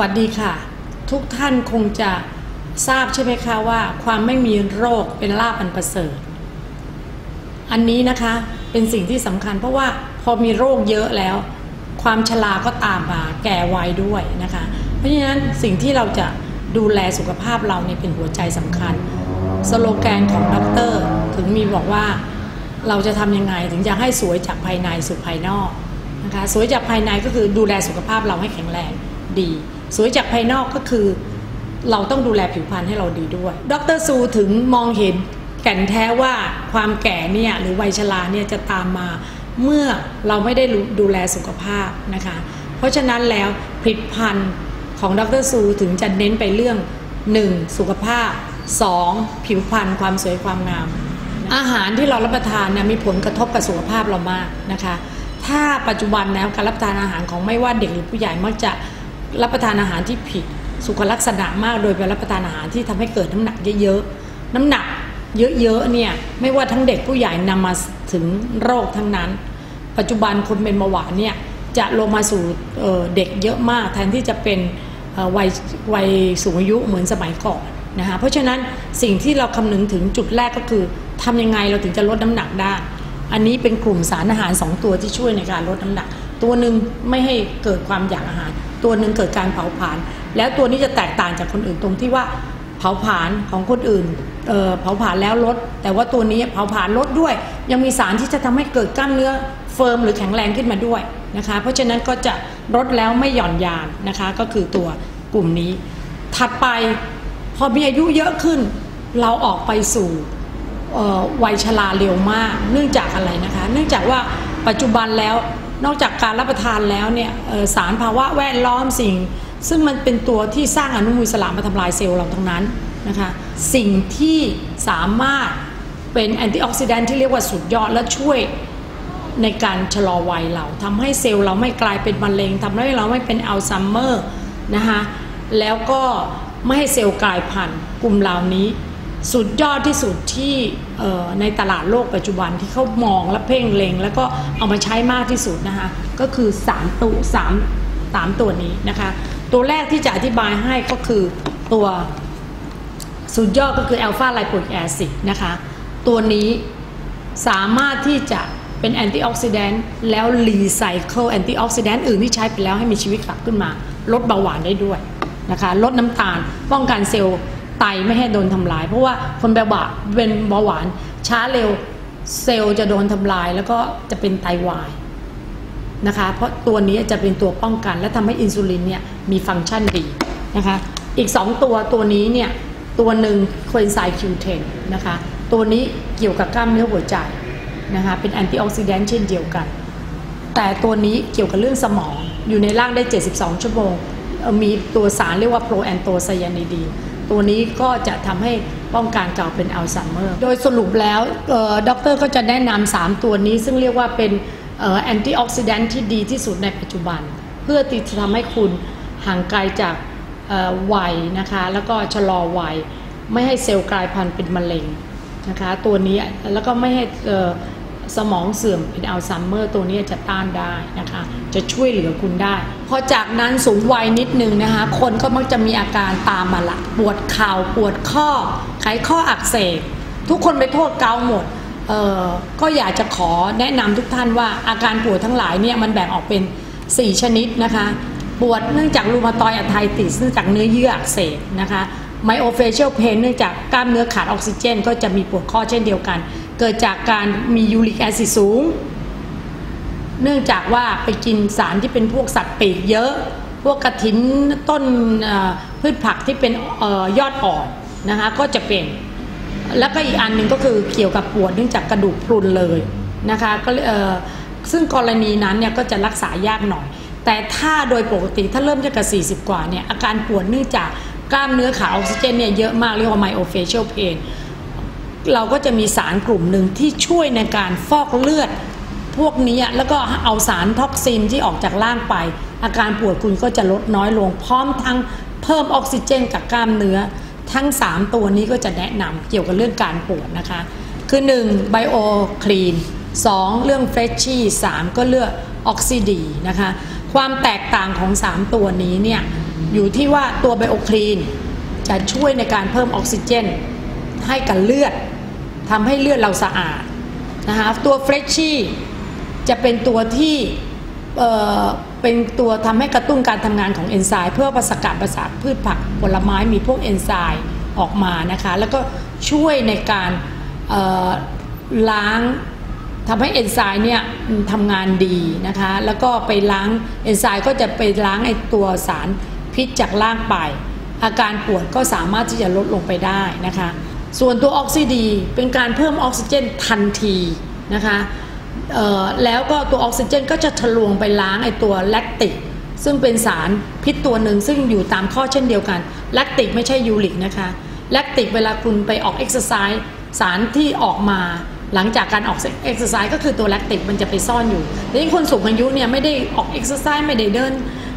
วัสดีค่ะ ทุกท่านคงจะทราบใช่ไหมคะว่าความไม่มีโรคเป็นลาภอันประเสริฐ อันนี้นะคะเป็นสิ่งที่สำคัญเพราะว่าพอมีโรคเยอะแล้ว ความชราก็ตามมาแก่วัยด้วยนะคะ เพราะฉะนั้นสิ่งที่เราจะดูแลสุขภาพเราเนี่ยเป็นหัวใจสำคัญ สโลแกนของด็อกเตอร์ถึงมีบอกว่าเราจะทำยังไงถึงจะให้สวยจากภายในสู่ภายนอกนะคะสวยจากภายในก็คือดูแลสุขภาพเราให้แข็งแรงดี สวยจากภายนอกก็คือ เราต้องดูแลผิวพรรณให้เราดีด้วย ดรซูถึงมองเห็นแก่นแท้ว่าความแก่เนี่ยหรือวัยชราเนี่ยจะตามมาเมื่อเราไม่ได้ดูแลสุขภาพนะคะ เพราะฉะนั้นแล้วผลิตภัณฑ์ของดรซูถึงจะเน้นไปเรื่อง 1. สุขภาพ 2. ผิวพรรณความสวยความงาม อาหารที่เรารับประทานเนี่ยมีผลกระทบกับสุขภาพเรามากนะคะ ถ้าปัจจุบันแล้วการรับประทานอาหารของไม่ว่าเด็กหรือผู้ใหญ่มักจะ รับประทานอาหารที่ผิดสุขลักษณะมากโดยไปรับประทานอาหารที่ทำให้เกิดน้ำหนักเยอะๆน้ำหนักเยอะๆเนี่ยไม่ว่าทั้งเด็กผู้ใหญ่นำมาถึงโรคทั้งนั้น ปัจจุบันคนเป็นเบาหวานเนี่ยจะลงมาสู่เด็กเยอะมากแทนที่จะเป็นวัยวัยสูงอายุเหมือนสมัยก่อนนะคะเพราะฉะนั้นสิ่งที่เราคำนึงถึงจุดแรกก็คือทำยังไงเราถึงจะลดน้ำหนักได้ อันนี้เป็นกลุ่มสารอาหาร 2 ตัวที่ช่วยในการลดน้ำหนัก ตัวหนึ่งไม่ให้เกิดความอยากอาหาร ตัวหนึ่งเกิดการเผาผลาญแล้วตัวนี้จะแตกต่างจากคนอื่นตรงที่ว่าเผาผลาญของคนอื่นเเผาผลาญแล้วลด แต่ว่าตัวนี้เผาผลาญลดด้วย ยังมีสารที่จะทำให้เกิดกล้ามเนื้อเฟิร์มหรือแข็งแรงขึ้นมาด้วยนะคะ เพราะฉะนั้นก็จะลดแล้วไม่หย่อนยานนะคะ ก็คือตัวกลุ่มนี้ ถัดไปพอมีอายุเยอะขึ้น เราออกไปสู่วัยชราเร็วมาก เนื่องจากอะไรนะคะ เนื่องจากว่าปัจจุบันแล้ว นอกจากการรับประทานแล้วเนี่ยสารภาวะแวดล้อมสิ่ง ซึ่งมันเป็นตัวที่สร้างอนุมูลอิสระมาทำลายเซลล์เราทั้งนั้นนะคะสิ่งที่สามารถเป็นแอนตี้ออกซิแดนท์ที่เรียกว่าสุดยอดและช่วยในการชะลอวัยเราทำให้เซลล์เราไม่กลายเป็นมะเร็งทำให้เราไม่เป็นอัลไซเมอร์นะคะแล้วก็ไม่ให้เซลล์กลายพันธุ์กลุ่มเหล่านี้ สุดยอดที่สุดที่ในตลาดโลกปัจจุบันที่เขามองและเพ่งเล็ง แล้วก็เอามาใช้มากที่สุดนะคะ ก็คือ3ตัวสามสามตัวนี้นะคะ ตัวแรกที่จะอธิบายให้ก็คือตัวสุดยอดก็คืออัลฟาไลโปอิกแอซิดนะคะ ตัวนี้สามารถที่จะเป็นแอนตี้ออกซิแดนต์แล้วรีไซเคิลแอนตี้ออกซิแดนต์อื่นที่ใช้ไปแล้วให้มีชีวิตกลับขึ้นมา ลดเบาหวานได้ด้วยนะคะ ลดน้ำตาลป้องกันเซลล์ ไตไม่ให้โดนทำลาย เพราะว่าคนเบาหวานเป็นเบาหวานช้าเร็วเซลล์จะโดนทำลายแล้วก็จะเป็นไตวายนะคะ เพราะตัวนี้จะเป็นตัวป้องกัน และทำให้อินซูลินเนี่ยมีฟังก์ชันดีนะคะ อีก 2 ตัวตัวนี้เนี่ยตัวหนึ่งโคเอนไซม์คิวเทนนะคะ ตัวนี้เกี่ยวกับกล้ามเนื้อหัวใจนะคะเป็นแอนตี้ออกซิแดนต์เช่นเดียวกัน แต่ตัวนี้เกี่ยวกับเรื่องสมองอยู่ในร่างได้ 72 ชั่วโมง มีตัวสารเรียกว่าโปรแอนโตไซยานิดี ตัวนี้ก็จะทำให้ป้องกันก่าเป็นอัลไซเมอร์ โดยสรุปแล้วด็อกเตอร์ก็จะแนะนำ3ตัวนี้ ซึ่งเรียกว่าเป็นแอนตี้ออกซิแดนที่ดีที่สุดในปัจจุบัน เพื่อที่จะทำให้คุณห่างไกลจากวัยนะคะ แล้วก็ชะลอวัย ไม่ให้เซลล์กลายพันธุ์เป็นมะเร็งนะคะ ตัวนี้แล้วก็ไม่ให้ สมองเสื่อมเป็นอัลไซเมอร์ตัวนี้จะต้านได้นะคะ จะช่วยเหลือคุณได้ พอจากนั้นสูงวัยนิดนึงนะคะ คนก็มักจะมีอาการตามมาละ ปวดเข่าปวดข้อ ไขข้ออักเสบ ทุกคนไปโทษเกาหมดเออก็อยากจะขอแนะนำทุกท่านว่าอาการปวดทั้งหลายเนี่ยมันแบ่งออกเป็น 4 ชนิดนะคะ ปวดเนื่องจากรูมาตอยอะไทติสเนื่องจากเนื้อเยื่ออักเสบนะคะไมโอเฟเชียลเพนเนื่องจากกล้ามเนื้อขาดออกซิเจน ก็จะมีปวดข้อเช่นเดียวกัน เกิดจากการมียูริกแอซิดสูง เนื่องจากว่าไปกินสารที่เป็นพวกสัตว์ปีกเยอะ พวกกระถินต้นพืชผักที่เป็นยอดอ่อนนะคะก็จะเป็น แล้วก็อีกอันหนึ่งก็คือเกี่ยวกับปวดเนื่องจากกระดูกพรุนเลยนะคะก็ซึ่งกรณีนั้นเนี่ยก็จะรักษายากหน่อย แต่ถ้าโดยปกติถ้าเริ่มจาก40 กว่าเนี่ยอาการปวดเนื่องจากกล้ามเนื้อขาออกซิเจนเนี่ยเยอะมากเรียกว่าไมโอเฟเชียลเพน เราก็จะมีสารกลุ่มหนึ่งที่ช่วยในการฟอกเลือด พวกนี้แล้วก็เอาสารท็อกซินที่ออกจากร่างไป อาการปวดคุณก็จะลดน้อยลง พร้อมทั้งเพิ่มออกซิเจนกับกล้ามเนื้อ ทั้ง 3 ตัวนี้ก็จะแนะนำเกี่ยวกับเรื่องการปวดนะคะ คือ 1 ไบโอคลีน 2 เรื่องเฟรชชี่ 3 ก็เลือกออกซิดีนะคะ ความแตกต่างของ 3 ตัวนี้เนี่ยอยู่ที่ว่าตัวไบโอคลีนจะช่วยในการเพิ่มออกซิเจนให้กับเลือด ทำให้เลือดเราสะอาดนะคะตัวเฟรชชี่จะเป็นตัวที่เเป็นตัวทำให้กระตุ้นการทำงานของเอนไซม์เพื่อประสกัดประสาทพืชผักผลไม้มีพวกเอนไซม์ออกมานะคะแล้วก็ช่วยในการล้างทำให้เอนไซม์เนี่ยทำงานดีนะคะแล้วก็ไปล้างเอนไซม์ก็จะไปล้างไอตัวสารพิษจากล่างไป อาการปวดก็สามารถที่จะลดลงไปได้นะคะ ส่วนตัวออกซิดีเป็นการเพิ่มออกซิเจนทันทีนะคะแล้วก็ตัวออกซิเจนก็จะทะลวงไปล้างไอตัวแลคติก ซึ่งเป็นสารพิษตัวหนึ่งซึ่งอยู่ตามข้อเช่นเดียวกันแลคติกไม่ใช่ยูริกนะคะแลคติกเวลาคุณไปออกเอ็กซ์ไซส์สารที่ออกมาหลังจากการออกเอ็กซ์ไซส์ก็คือตัวแลคติกมันจะไปซ่อนอยู่แต่ยิ่งคนสูงอายุเนี่ยไม่ได้ออกเอ็กซ์ไซส์ไม่ได้เดิน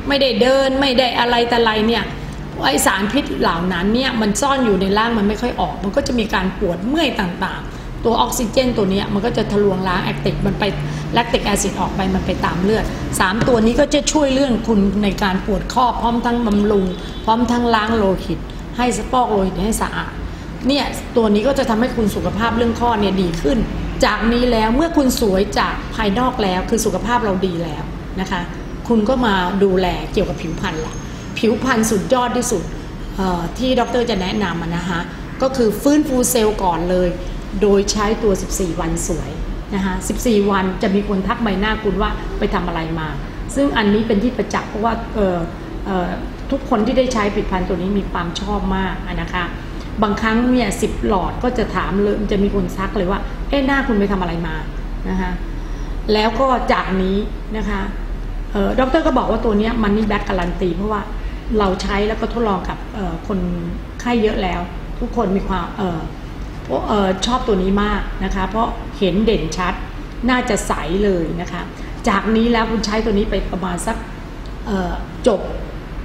ไม่ได้เดิน ไม่ได้อะไรแต่ไรเนี่ย ไอสารพิษเหล่านั้นเนี่ยมันซ่อนอยู่ในร่างมันไม่ค่อยออก มันก็จะมีการปวดเมื่อยต่างๆ ตัวออกซิเจนตัวนี้มันก็จะทะลวงล้างแอคติกมันไปแลคติกแอซิดออกไปมันไปตามเลือด 3 ตัวนี้ก็จะช่วยเรื่องคุณในการปวดข้อพร้อมทั้งบำรุง พร้อมทั้งล้างโลหิต ให้สปอกโลหิตให้สะอาดเนี่ยตัวนี้ก็จะทำให้คุณสุขภาพเรื่องข้อเนี่ยดีขึ้น จากนี้แล้วเมื่อคุณสวยจากภายนอกแล้วคือสุขภาพเราดีแล้วนะคะ คุณก็มาดูแลเกี่ยวกับผิวพรรณละ ผิวพรรณสุดยอดที่สุดเอ่อที่ดรจะแนะนำนะคะก็คือฟื้นฟูเซลล์ก่อนเลย โดยใช้ตัว 14 วันสวยนะคะ14 วันจะมีคนทักใบหน้าคุณว่าไปทำอะไรมา ซึ่งอันนี้เป็นที่ประจักษ์เพราะว่าทุกคนที่ได้ใช้ผลิตภัณฑ์ตัวนี้มีความชอบมากนะคะบางครั้งเนี่ยสิบหลอดก็จะถามเลยจะมีคนซักเลยว่า เอ๊ะหน้าคุณไปทำอะไรมานะคะแล้วก็จากนี้นะคะเออดรก็บอกว่าตัวนี้มันนี่แบ็กการันตีเพราะว่า เราใช้แล้วก็ทดลองกับคนไข้เยอะแล้ว ทุกคนมีความออชอบตัวนี้มากนะคะ เพราะเห็นเด่นชัดน่าจะใสเลยนะคะ จากนี้แล้วคุณใช้ตัวนี้ไปประมาณสักจบ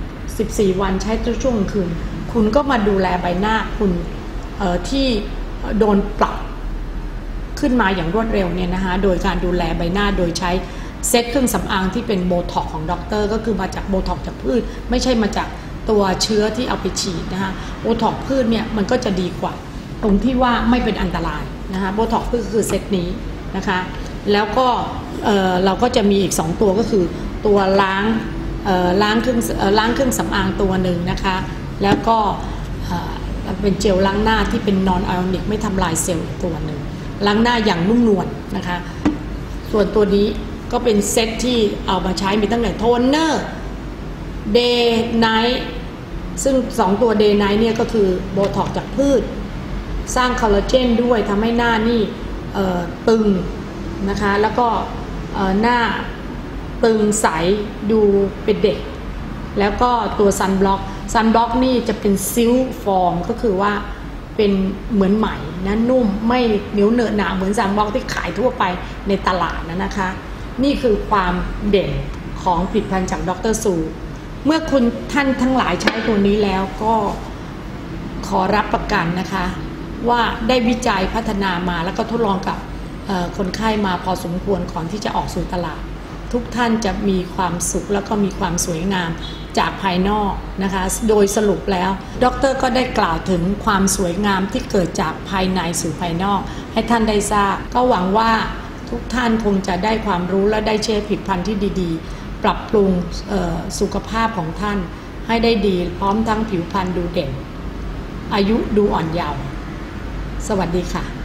14 วันใช้ช่วงคืน คุณก็มาดูแลใบหน้าคุณที่โดนปรับขึ้นมาอย่างรวดเร็วเนี่ยนะคะ โดยการดูแลใบหน้าโดยใช้ เซตเครื่องสำอางที่เป็นโบท็อกของด็อกเตอร์ก็คือมาจากโบท็อกจากพืช ไม่ใช่มาจากตัวเชื้อที่เอาไปฉีดนะคะโบท็อกพืชเนี่ยมันก็จะดีกว่า ตรงที่ว่าไม่เป็นอันตรายนะคะโบท็อกพืชคือเซตนี้นะคะ แล้วก็เเราก็จะมีอีก 2 ตัวก็คือ ตัวล้างล้างเครื่องล้างเครื่องสำอางตัวหนึ่งนะคะ แล้วก็เป็นเจลล้างหน้าที่เป็นนอนไอออนิกไม่ทำลายเซลล์ตัวหนึ่งล้างหน้าอย่างนุ่มนวลนะคะ ส่วนตัวนี้ ก็เป็นเซตที่เอามาใช้มีตั้งแต่โทนเนอร์เดย์ไนท์ซึ่ง 2 ตัวเดย์ไนท์เนี่ยก็คือโบท็อกจากพืช สร้างคอลลาเจนด้วยทำให้หน้านี่ตึงนะคะ แล้วก็หน้าตึงใสดูเป็นเด็ก แล้วก็ตัวซันบล็อกซันบล็อกนี่จะเป็นซิลฟอร์มก็คือว่าเป็นเหมือนไหมนะนุ่มไม่เหนียวเหนอะหนาเหมือนซันบล็อกที่ขายทั่วไปในตลาดนะนะคะ นี่คือความเด่นของผลิตภัณฑ์จากดรซู เมื่อคุณท่านทั้งหลายใช้ตัวนี้แล้วก็ขอรับประกันนะคะ ว่าได้วิจัยพัฒนามาแล้วก็ทดลองกับคนไข้มาพอสมควรก่อนที่จะออกสู่ตลาด ทุกท่านจะมีความสุขแล้วก็มีความสวยงามจากภายนอกนะคะ โดยสรุปแล้ว ดรก็ได้กล่าวถึงความสวยงามที่เกิดจากภายในสู่ภายนอก ให้ท่านได้ทราบก็หวังว่า ทุกท่านคงจะได้ความรู้และได้เชื่อผลิตภัณฑ์ที่ดีๆ ปรับปรุงสุขภาพของท่านให้ได้ดี พร้อมทั้งผิวพรรณดูเด่น อายุดูอ่อนเยาว์สวัสดีค่ะ